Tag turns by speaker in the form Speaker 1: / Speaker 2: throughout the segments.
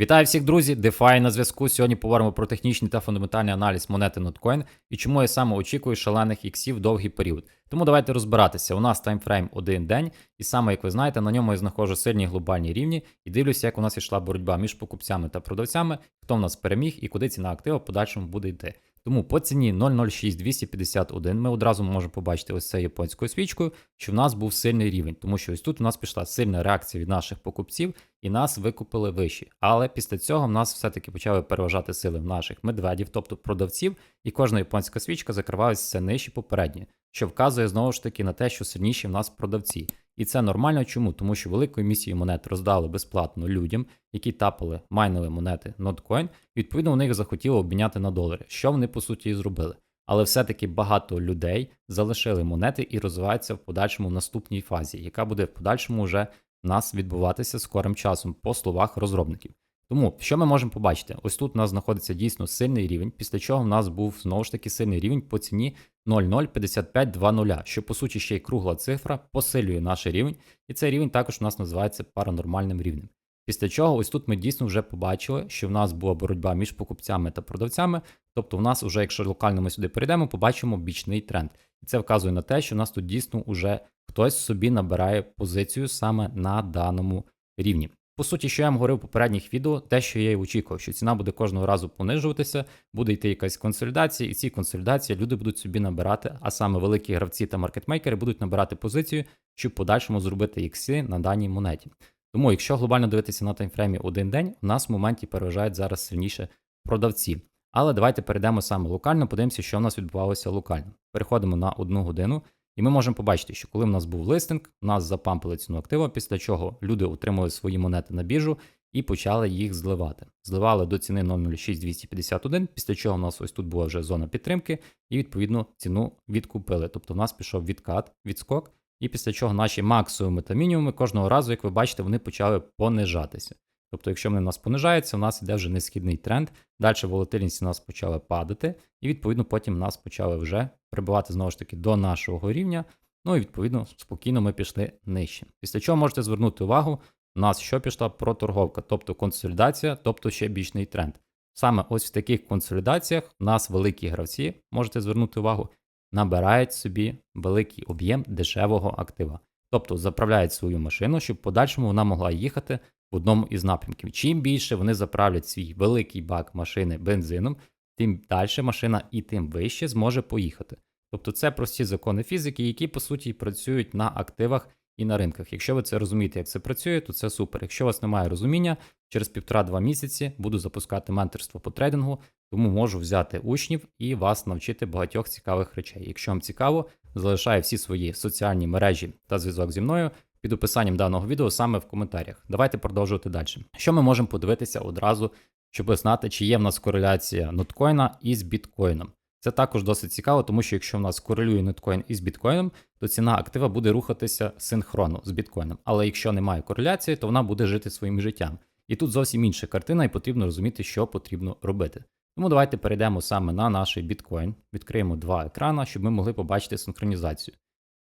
Speaker 1: Вітаю всіх, друзі! DeFi на зв'язку. Сьогодні поговоримо про технічний та фундаментальний аналіз монети Notcoin і чому я саме очікую шалених іксів довгий період. Тому давайте розбиратися. У нас таймфрейм один день, і саме як ви знаєте, на ньому я знаходжу сильні глобальні рівні і дивлюся, як у нас йшла боротьба між покупцями та продавцями, хто в нас переміг і куди ціна актива в подальшому буде йти. Тому по ціні 0,06251 ми одразу можемо побачити ось це японською свічкою, що в нас був сильний рівень, тому що ось тут у нас пішла сильна реакція від наших покупців і нас викупили вищі. Але після цього в нас все-таки почали переважати сили в наших медведів, тобто продавців, і кожна японська свічка закривалася нижче попередньої, що вказує знову ж таки на те, що сильніші в нас продавці. І це нормально. Чому? Тому що велику емісію монет роздали безплатно людям, які тапали, майнили монети Notcoin, відповідно, вони їх захотіли обміняти на долари, що вони по суті і зробили. Але все-таки багато людей залишили монети і розвиваються в подальшому наступній фазі, яка буде в подальшому вже в нас відбуватися скорим часом, по словах розробників. Тому що ми можемо побачити? Ось тут у нас знаходиться дійсно сильний рівень, після чого в нас був знову ж таки сильний рівень по ціні 0,05520, що по суті ще й кругла цифра посилює наш рівень, і цей рівень також у нас називається паранормальним рівнем. Після чого, ось тут ми дійсно вже побачили, що в нас була боротьба між покупцями та продавцями. Тобто, в нас, вже, якщо локально ми сюди перейдемо, побачимо бічний тренд. І це вказує на те, що в нас тут дійсно вже хтось собі набирає позицію саме на даному рівні. По суті, що я вам говорив в попередніх відео, те, що я і очікував, що ціна буде кожного разу понижуватися, буде йти якась консолідація, і ці консолідації люди будуть собі набирати, а саме великі гравці та маркетмейкери будуть набирати позицію, щоб подальшому зробити ікси на даній монеті. Тому, якщо глобально дивитися на таймфреймі один день, у нас в моменті переважають зараз сильніше продавці. Але давайте перейдемо саме локально, подивимося, що в нас відбувалося локально. Переходимо на одну годину. І ми можемо побачити, що коли в нас був листинг, нас запампили ціну актива, після чого люди отримали свої монети на біржу і почали їх зливати. Зливали до ціни 0,06251, після чого у нас ось тут була вже зона підтримки, і відповідно ціну відкупили. Тобто в нас пішов відкат, відскок, і після чого наші максимуми та мінімуми кожного разу, як ви бачите, вони почали понижатися. Тобто, якщо вони у нас понижаються, у нас іде вже несхідний тренд. Далі волатильність у нас почала падати, і відповідно потім нас почали вже прибувати знову ж таки до нашого рівня. Ну і відповідно спокійно ми пішли нижче. Після чого можете звернути увагу, у нас що пішла проторговка, тобто консолідація, тобто ще бічний тренд. Саме ось в таких консолідаціях у нас великі гравці, можете звернути увагу, набирають собі великий об'єм дешевого актива. Тобто заправляють свою машину, щоб в подальшому вона могла їхати в одному із напрямків. Чим більше вони заправлять свій великий бак машини бензином, тим далі машина і тим вище зможе поїхати. Тобто це прості закони фізики, які по суті працюють на активах і на ринках. Якщо ви це розумієте, як це працює, то це супер. Якщо у вас немає розуміння, через півтора-два місяці буду запускати менторство по трейдингу, тому можу взяти учнів і вас навчити багатьох цікавих речей. Якщо вам цікаво, залишаю всі свої соціальні мережі та зв'язок зі мною під описанням даного відео саме в коментарях. Давайте продовжувати далі. Що ми можемо подивитися одразу, щоб знати, чи є в нас кореляція ноткоїна із біткоїном. Це також досить цікаво, тому що якщо в нас корелює ноткоін із біткоїном, то ціна актива буде рухатися синхронно з біткоїном. Але якщо немає кореляції, то вона буде жити своїм життям. І тут зовсім інша картина, і потрібно розуміти, що потрібно робити. Тому давайте перейдемо саме на наш біткоін, відкриємо два екрани, щоб ми могли побачити синхронізацію.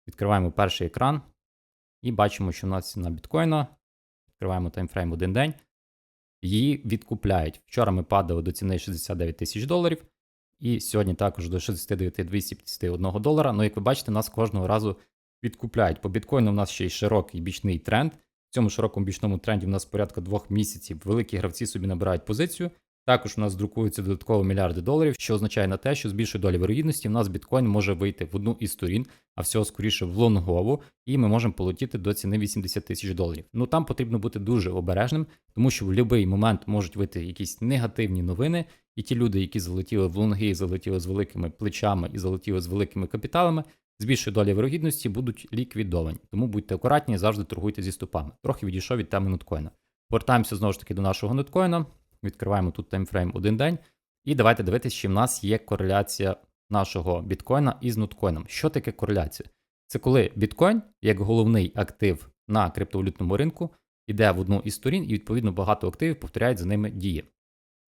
Speaker 1: Відкриваємо перший екран і бачимо, що у нас ціна біткоїна. Відкриваємо таймфрейм один день. Її відкупляють. Вчора ми падали до ціни 69 тисяч доларів. І сьогодні також до 69 251 долара. Ну, як ви бачите, нас кожного разу відкупляють. По біткоїну у нас ще й широкий бічний тренд. В цьому широкому бічному тренді у нас порядка двох місяців. Великі гравці собі набирають позицію. Також у нас друкуються додатково мільярди доларів, що означає на те, що з більшою долі вирогідності в нас біткоін може вийти в одну із сторін, а всього скоріше в лонгову, і ми можемо полетіти до ціни 80 тисяч доларів. Ну там потрібно бути дуже обережним, тому що в будь-який момент можуть вийти якісь негативні новини, і ті люди, які залетіли в лонги, залетіли з великими плечами і залетіли з великими капіталами, з більшою долі вирогідності будуть ліквідовані. Тому будьте акуратні, завжди торгуйте зі стопами. Трохи відійшов від теми ноткоїна. Повертаємося знову ж таки до нашого ноткоїна. Відкриваємо тут таймфрейм один день. І давайте дивитися, чи в нас є кореляція нашого біткоїна із ноткоїном. Що таке кореляція? Це коли біткоін, як головний актив на криптовалютному ринку, йде в одну із сторін, і відповідно багато активів повторяють за ними дії.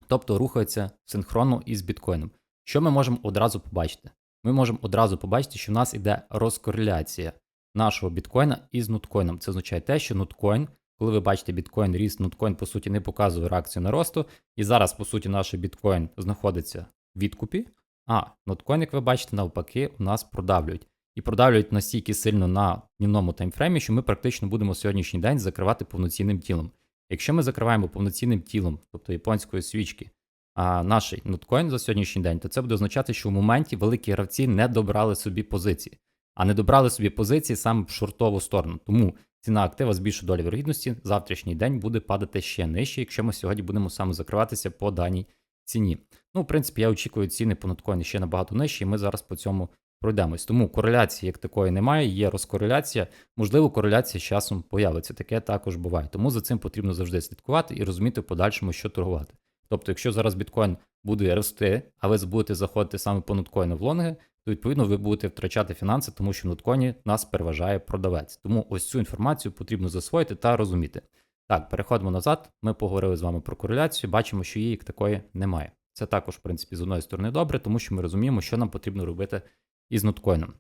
Speaker 1: Тобто рухаються синхронно із біткоїном. Що ми можемо одразу побачити? Ми можемо одразу побачити, що в нас іде розкореляція нашого біткоїна із ноткоїном. Це означає те, що ноткоін коли ви бачите біткоін ріст, ноткоін по суті не показує реакцію на росту. І зараз, по суті, наш біткоін знаходиться в відкупі, а ноткоін, як ви бачите, навпаки, у нас продавлюють. І продавлюють настільки сильно на днівному таймфреймі, що ми практично будемо сьогоднішній день закривати повноцінним тілом. Якщо ми закриваємо повноцінним тілом, тобто японської свічки, а наш ноткоін за сьогоднішній день, то це буде означати, що в моменті великі гравці не добрали собі позиції, а не добрали собі позиції саме в шортову сторону. Тому ціна актива з більшою долі вірогідності завтрашній день буде падати ще нижче, якщо ми сьогодні будемо саме закриватися по даній ціні. Ну, в принципі, я очікую ціни по ноткоїну ще набагато нижчі, і ми зараз по цьому пройдемось. Тому кореляції як такої немає, є розкореляція. Можливо, кореляція з часом появиться. Таке також буває. Тому за цим потрібно завжди слідкувати і розуміти в подальшому, що торгувати. Тобто, якщо зараз біткоін буде рости, а ви будете заходити саме по ноткоїну в лонги, то відповідно ви будете втрачати фінанси, тому що в ноткоїні нас переважає продавець. Тому ось цю інформацію потрібно засвоїти та розуміти. Так, переходимо назад. Ми поговорили з вами про кореляцію, бачимо, що її як такої немає. Це також, в принципі, з одної сторони добре, тому що ми розуміємо, що нам потрібно робити із ноткоїном.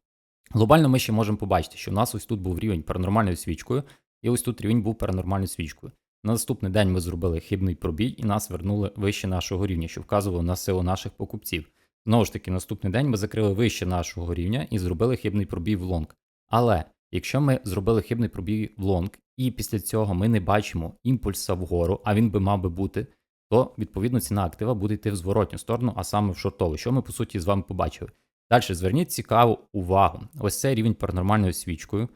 Speaker 1: Глобально ми ще можемо побачити, що у нас ось тут був рівень паранормальною свічкою, і ось тут рівень був паранормальною свічкою. На наступний день ми зробили хибний пробій і нас вернули вище нашого рівня, що вказувало на силу наших покупців. Знову ж таки, наступний день ми закрили вище нашого рівня і зробили хибний пробій в лонг. Але якщо ми зробили хибний пробій в лонг, і після цього ми не бачимо імпульса вгору, а він би мав би бути, то відповідно ціна актива буде йти в зворотню сторону, а саме в шортову, що ми по суті з вами побачили. Далі зверніть цікаву увагу. Ось цей рівень паранормальною свічкою.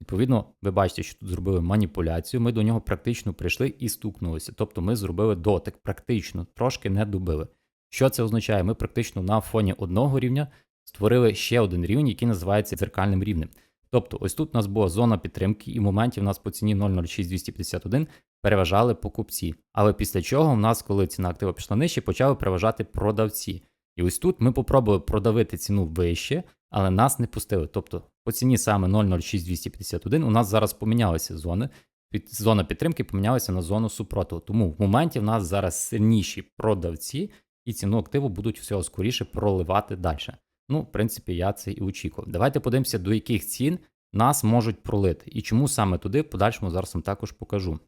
Speaker 1: Відповідно, ви бачите, що тут зробили маніпуляцію. Ми до нього практично прийшли і стукнулися. Тобто ми зробили дотик, практично, трошки не добили. Що це означає? Ми практично на фоні одного рівня створили ще один рівень, який називається дзеркальним рівнем. Тобто, ось тут у нас була зона підтримки, і в моменті в нас по ціні 0,06251 переважали покупці. Але після чого в нас, коли ціна актива пішла нижче, почали переважати продавці. І ось тут ми попробували продавити ціну вище, але нас не пустили. Тобто по ціні саме 0,06251 у нас зараз помінялися зони. Під, зона підтримки помінялася на зону супротиву. Тому в моменті в нас зараз сильніші продавці, і ціну активу будуть всього скоріше проливати далі. Ну, в принципі, я це і очікував. Давайте подивимося, до яких цін нас можуть пролити. І чому саме туди, в подальшому зараз вам також покажу.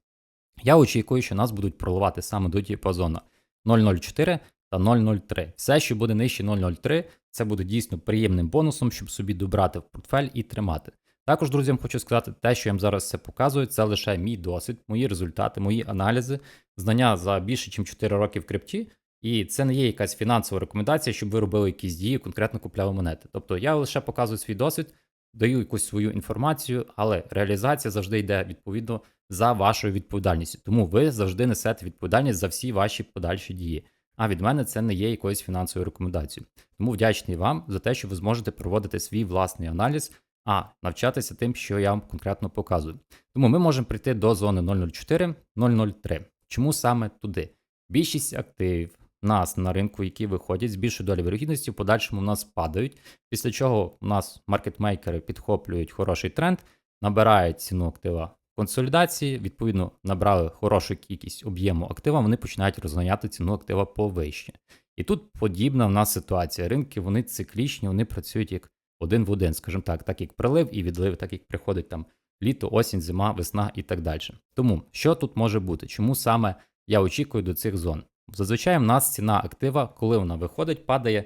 Speaker 1: Я очікую, що нас будуть проливати саме до діапазону 0,04 та 0,03. Все, що буде нижче 0,03, це буде дійсно приємним бонусом, щоб собі добрати в портфель і тримати. Також, друзям, хочу сказати, те, що я вам зараз це показую, це лише мій досвід, мої результати, мої аналізи, знання за більше, ніж 4 роки в крипті. І це не є якась фінансова рекомендація, щоб ви робили якісь дії, конкретно купляли монети. Тобто я лише показую свій досвід, даю якусь свою інформацію, але реалізація завжди йде відповідно за вашою відповідальністю. Тому ви завжди несете відповідальність за всі ваші подальші дії. А від мене це не є якоюсь фінансовою рекомендацією. Тому вдячний вам за те, що ви зможете проводити свій власний аналіз, а навчатися тим, що я вам конкретно показую. Тому ми можемо прийти до зони 004-003. Чому саме туди? Більшість активів нас на ринку, які виходять з більшою долі вирогідності, в подальшому у нас падають. Після чого у нас маркетмейкери підхоплюють хороший тренд, набирають ціну актива консолідації, відповідно, набрали хорошу кількість об'єму актива, вони починають розганяти ціну актива повище. І тут подібна в нас ситуація. Ринки вони циклічні, вони працюють як один в один, скажімо так, так як прилив і відлив, так як приходить там літо, осінь, зима, весна і так далі. Тому що тут може бути? Чому саме я очікую до цих зон? Зазвичай в нас ціна актива, коли вона виходить, падає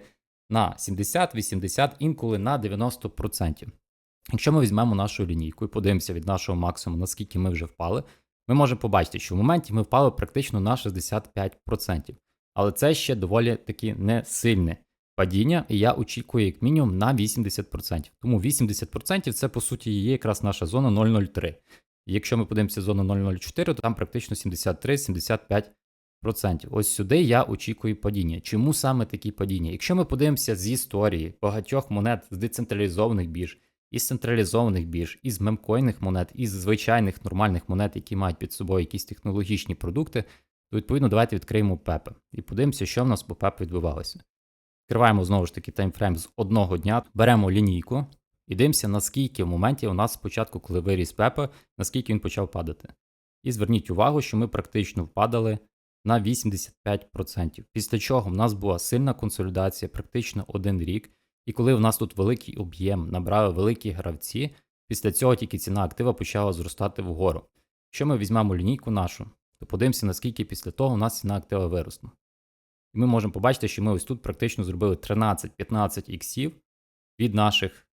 Speaker 1: на 70, 80, інколи на 90%. Якщо ми візьмемо нашу лінійку і подивимося від нашого максимуму, наскільки ми вже впали, ми можемо побачити, що в моменті ми впали практично на 65%. Але це ще доволі таки не сильне падіння, і я очікую як мінімум на 80%. Тому 80% це по суті є якраз наша зона 003. І якщо ми подивимося зону 004, то там практично 73-75%. Ось сюди я очікую падіння. Чому саме такі падіння? Якщо ми подивимося з історії багатьох монет з децентралізованих бірж, із централізованих бірж, із мемкоїнних монет, із звичайних нормальних монет, які мають під собою якісь технологічні продукти, то відповідно давайте відкриємо ПЕП і подивимося, що в нас по ПЕП відбувалося. Відкриваємо знову ж таки таймфрейм з одного дня, беремо лінійку і дивимося, наскільки в моменті у нас спочатку, коли виріс ПЕП, наскільки він почав падати. І зверніть увагу, що ми практично впадали на 85%. Після чого в нас була сильна консолідація, практично один рік. І коли в нас тут великий об'єм, набрали великі гравці, після цього тільки ціна актива почала зростати вгору. Якщо ми візьмемо лінійку нашу, то подивимося, наскільки після того у нас ціна актива виросла. І ми можемо побачити, що ми ось тут практично зробили 13-15 іксів від наших,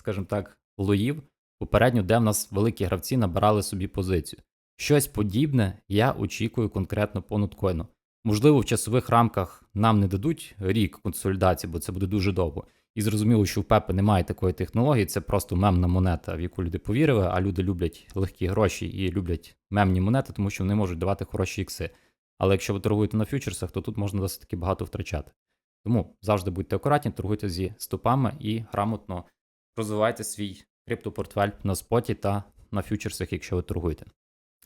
Speaker 1: скажімо так, лоїв, попередньо, де в нас великі гравці набирали собі позицію. Щось подібне я очікую конкретно по ноткоїну. Можливо, в часових рамках нам не дадуть рік консолідації, бо це буде дуже довго. І зрозуміло, що в Пепе немає такої технології, це просто мемна монета, в яку люди повірили, а люди люблять легкі гроші і люблять мемні монети, тому що вони можуть давати хороші ікси. Але якщо ви торгуєте на фьючерсах, то тут можна досить таки багато втрачати. Тому завжди будьте акуратні, торгуйте зі стопами і грамотно розвивайте свій криптопортфель на споті та на фьючерсах, якщо ви торгуєте.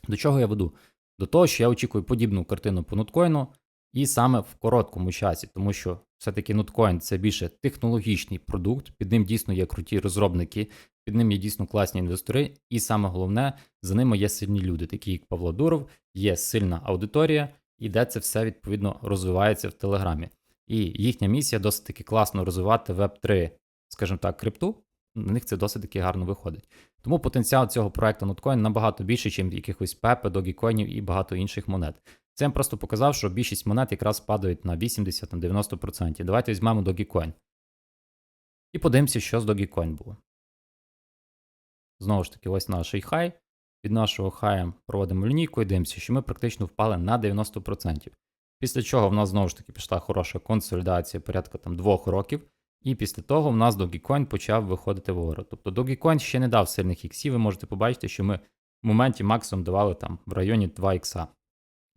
Speaker 1: До чого я веду? До того, що я очікую подібну картину по ноткоїну, і саме в короткому часі, тому що все-таки ноткоін це більше технологічний продукт, під ним дійсно є круті розробники, під ним є дійсно класні інвестори, і саме головне, за ними є сильні люди, такі як Павло Дуров, є сильна аудиторія, і де це все відповідно розвивається в Телеграмі. І їхня місія досить таки класно розвивати Web3, скажімо так, крипту. На них це досить таки гарно виходить. Тому потенціал цього проекту Notcoin набагато більше, ніж якихось Pepe, Dogecoin і багато інших монет. Це я просто показав, що більшість монет якраз падають на 80-90%. Давайте візьмемо Dogecoin. І подивимося, що з Dogecoin було. Знову ж таки, ось наш хай. Від нашого хая проводимо лінійку і дивимося, що ми практично впали на 90%. Після чого в нас знову ж таки пішла хороша консолідація порядка там 2 років. І після того в нас Dogecoin почав виходити вгору. Тобто Dogecoin ще не дав сильних іксів, ви можете побачити, що ми в моменті максимум давали там в районі 2 ікса.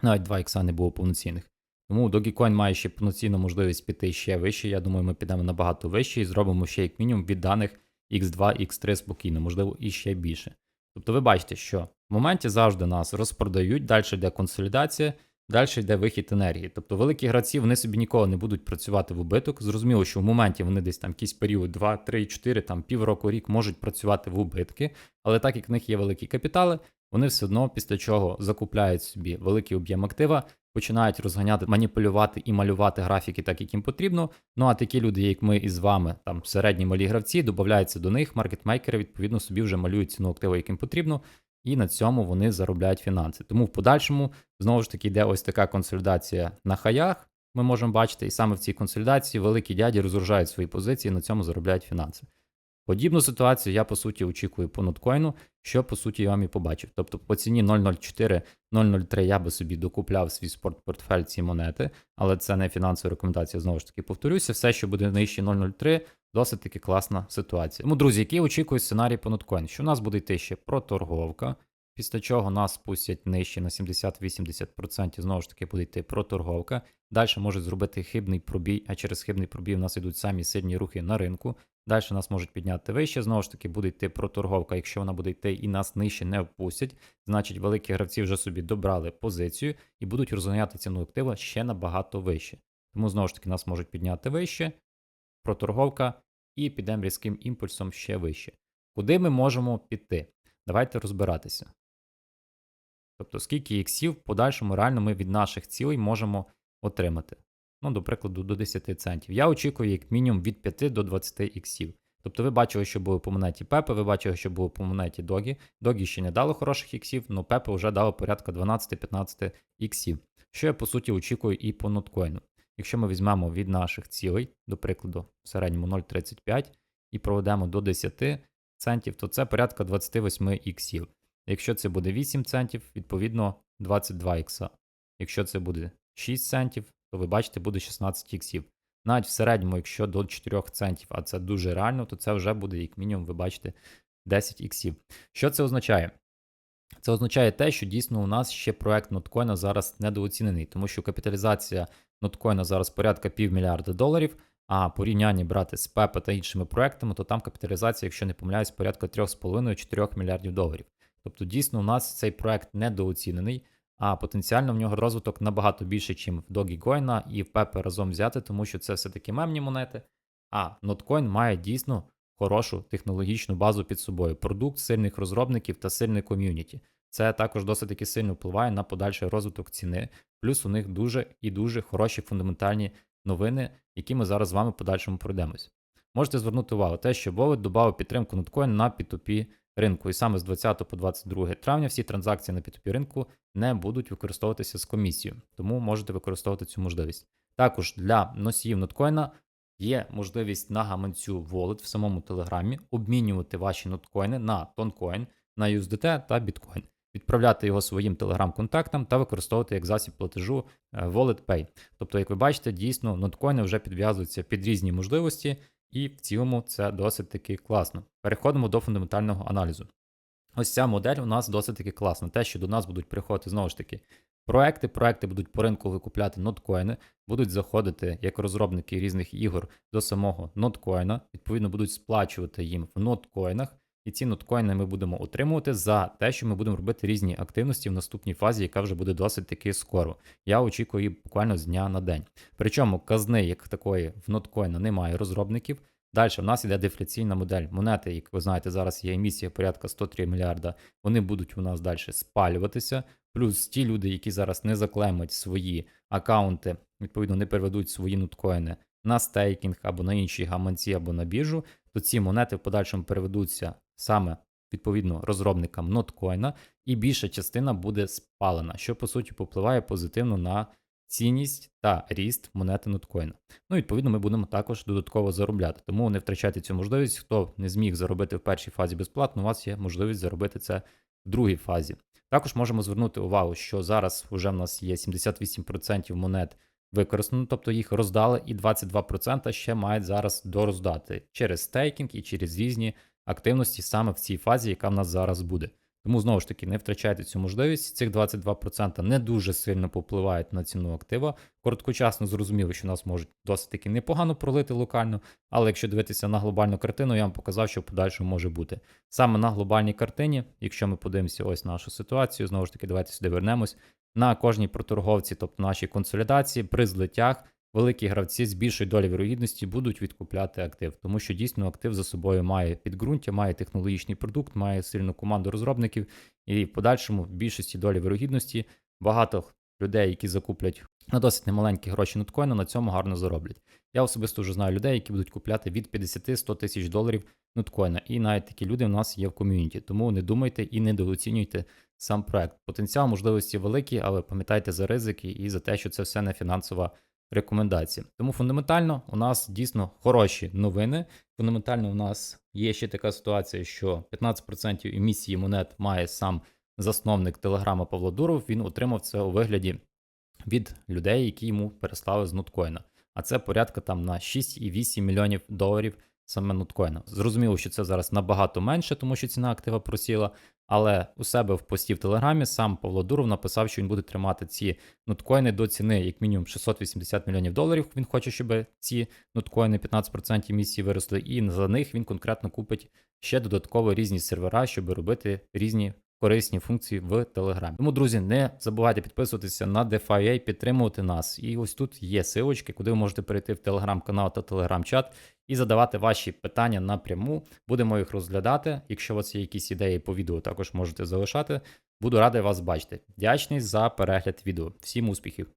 Speaker 1: Навіть 2 ікса не було повноцінних. Тому Dogecoin має ще повноцінну можливість піти ще вище. Я думаю, ми підемо набагато вище і зробимо ще як мінімум від даних X2, X3 спокійно, можливо, і ще більше. Тобто ви бачите, що в моменті завжди нас розпродають, далі йде консолідація, далі йде вихід енергії. Тобто великі гравці вони собі ніколи не будуть працювати в убиток. Зрозуміло, що в моменті вони десь там якийсь період 2, 3, 4, там півроку, рік можуть працювати в убитки, але так як в них є великі капітали, вони все одно після чого закупляють собі великий об'єм актива, починають розганяти, маніпулювати і малювати графіки так, як їм потрібно. Ну а такі люди, як ми із вами, там середні малі гравці, додаються до них, маркетмейкери, відповідно, собі вже малюють ціну актива, яким потрібно, і на цьому вони заробляють фінанси. Тому в подальшому знову ж таки йде ось така консолідація на хаях. Ми можемо бачити, і саме в цій консолідації великі дяді розгружають свої позиції, на цьому заробляють фінанси. Подібну ситуацію я по суті очікую по ноткоїну, що по суті я вам і побачив. Тобто по ціні 0,04-0,03 я би собі докупляв свій спортпортфель ці монети, але це не фінансова рекомендація. Знову ж таки, повторюся, все, що буде нижче 0,03, досить таки класна ситуація. Тому, друзі, який очікує сценарій по ноткоїну? Що у нас буде йти ще проторговка, після чого нас спустять нижче на 70-80%, знову ж таки буде йти проторговка. Далі можуть зробити хибний пробій, а через хибний пробій у нас йдуть самі сильні рухи на ринку. Далі нас можуть підняти вище, знову ж таки, буде йти проторговка. Якщо вона буде йти і нас нижче не впустять, значить великі гравці вже собі добрали позицію і будуть розганяти ціну актива ще набагато вище. Тому знову ж таки нас можуть підняти вище, проторговка, і підемо різким імпульсом ще вище. Куди ми можемо піти? Давайте розбиратися. Тобто, скільки іксів в подальшому реально ми від наших цілей можемо отримати. Ну, до прикладу, до 10 центів. Я очікую як мінімум від 5 до 20 іксів. Тобто ви бачили, що було по монеті Пепе, ви бачили, що було по монеті Догі. Догі ще не дало хороших іксів, але Пепе вже дало порядка 12-15 іксів. Що я по суті очікую і по ноткоїну. Якщо ми візьмемо від наших цілей, до прикладу, в середньому 0,35 і проведемо до 10 центів, то це порядка 28 іксів. Якщо це буде 8 центів, відповідно 22 ікса. Якщо це буде 6 центів, то ви бачите, буде 16 іксів. Навіть в середньому, якщо до 4 центів, а це дуже реально, то це вже буде, як мінімум, ви бачите, 10 іксів. Що це означає? Це означає те, що дійсно у нас ще проект ноткоїна зараз недооцінений, тому що капіталізація ноткоїна зараз порядка півмільярда доларів, а порівняння брати з ПЕПа та іншими проектами, то там капіталізація, якщо не помиляюсь, порядка 3,5-4 мільярдів доларів. Тобто, дійсно, у нас цей проект недооцінений, а потенціально в нього розвиток набагато більше, ніж в Dogecoin і в Pepe разом взяти, тому що це все-таки мемні монети. А Notcoin має дійсно хорошу технологічну базу під собою, продукт сильних розробників та сильне ком'юніті. Це також досить таки сильно впливає на подальший розвиток ціни. Плюс у них дуже і дуже хороші фундаментальні новини, які ми зараз з вами подальшому пройдемось. Можете звернути увагу, те, що Бовет додав підтримку Notcoin на P2P ринку. І саме з 20 по 22 травня всі транзакції на P2P ринку не будуть використовуватися з комісією, тому можете використовувати цю можливість. Також для носіїв ноткоїна є можливість на гаманцю Wallet в самому телеграмі обмінювати ваші ноткоїни на тонкоін, на USDT та біткоін, відправляти його своїм телеграм-контактам та використовувати як засіб платежу е, Wallet Pay. Тобто, як ви бачите, дійсно ноткоїни вже підв'язуються під різні можливості, і в цілому це досить таки класно. Переходимо до фундаментального аналізу. Ось ця модель у нас досить таки класна. Те, що до нас будуть приходити знову ж таки проекти, проекти будуть по ринку викупляти ноткоїни, будуть заходити як розробники різних ігор до самого ноткоїна, відповідно, будуть сплачувати їм в ноткоїнах. І ці ноткоїни ми будемо отримувати за те, що ми будемо робити різні активності в наступній фазі, яка вже буде досить таки скоро. Я очікую її буквально з дня на день. Причому казни, як такої в ноткоїна немає розробників. Далі в нас іде дефляційна модель. Монети, як ви знаєте, зараз є емісія порядка 103 мільярда. Вони будуть у нас далі спалюватися. Плюс ті люди, які зараз не заклемать свої аккаунти, відповідно, не переведуть свої ноткоїни на стейкінг або на інші гаманці, або на біржу, то ці монети в подальшому переведуться саме відповідно розробникам ноткоїна, і більша частина буде спалена, що по суті попливає позитивно на цінність та ріст монети ноткоїна. Ну, відповідно, ми будемо також додатково заробляти. Тому не втрачайте цю можливість. Хто не зміг заробити в першій фазі безплатно, у вас є можливість заробити це в другій фазі. Також можемо звернути увагу, що зараз вже в нас є 78% монет використано, тобто їх роздали, і 22% ще мають зараз дороздати через стейкінг і через різні активності саме в цій фазі, яка в нас зараз буде. Тому знову ж таки не втрачайте цю можливість. Цих 22% не дуже сильно попливають на ціну актива. Короткочасно зрозуміло, що нас можуть досить таки непогано пролити локально, але якщо дивитися на глобальну картину, я вам показав, що в подальшому може бути. Саме на глобальній картині, якщо ми подивимося ось нашу ситуацію, знову ж таки, давайте сюди вернемось. На кожній проторговці, тобто нашій консолідації, при злиттях великі гравці з більшою долею вірогідності будуть відкупляти актив, тому що дійсно актив за собою має підґрунтя, має технологічний продукт, має сильну команду розробників, і в подальшому в більшості долі вірогідності багато людей, які закуплять на досить немаленькі гроші ноткоїна, на цьому гарно зароблять. Я особисто вже знаю людей, які будуть купляти від 50-100 тисяч доларів ноткоїна. І навіть такі люди в нас є в ком'юніті. Тому не думайте і недооцінюйте сам проект. Потенціал можливості великий, але пам'ятайте за ризики і за те, що це все не фінансова рекомендація. Тому фундаментально у нас дійсно хороші новини. Фундаментально у нас є ще така ситуація, що 15% емісії монет має сам засновник телеграма Павло Дуров. Він отримав це у вигляді від людей, які йому переслали з ноткоїна. А це порядка там на 6,8 мільйонів доларів саме ноткоїна. Зрозуміло, що це зараз набагато менше, тому що ціна актива просіла. Але у себе в пості в Телеграмі сам Павло Дуров написав, що він буде тримати ці ноткоїни до ціни як мінімум 680 мільйонів доларів. Він хоче, щоб ці ноткоїни 15% місії виросли, і за них він конкретно купить ще додатково різні сервера, щоб робити різні корисні функції в Телеграмі. Тому, друзі, не забувайте підписуватися на DeFi, підтримувати нас. І ось тут є силочки, куди ви можете перейти в телеграм-канал та телеграм-чат і задавати ваші питання напряму. Будемо їх розглядати. Якщо у вас є якісь ідеї по відео, також можете залишати. Буду радий вас бачити. Вдячний за перегляд відео. Всім успіхів!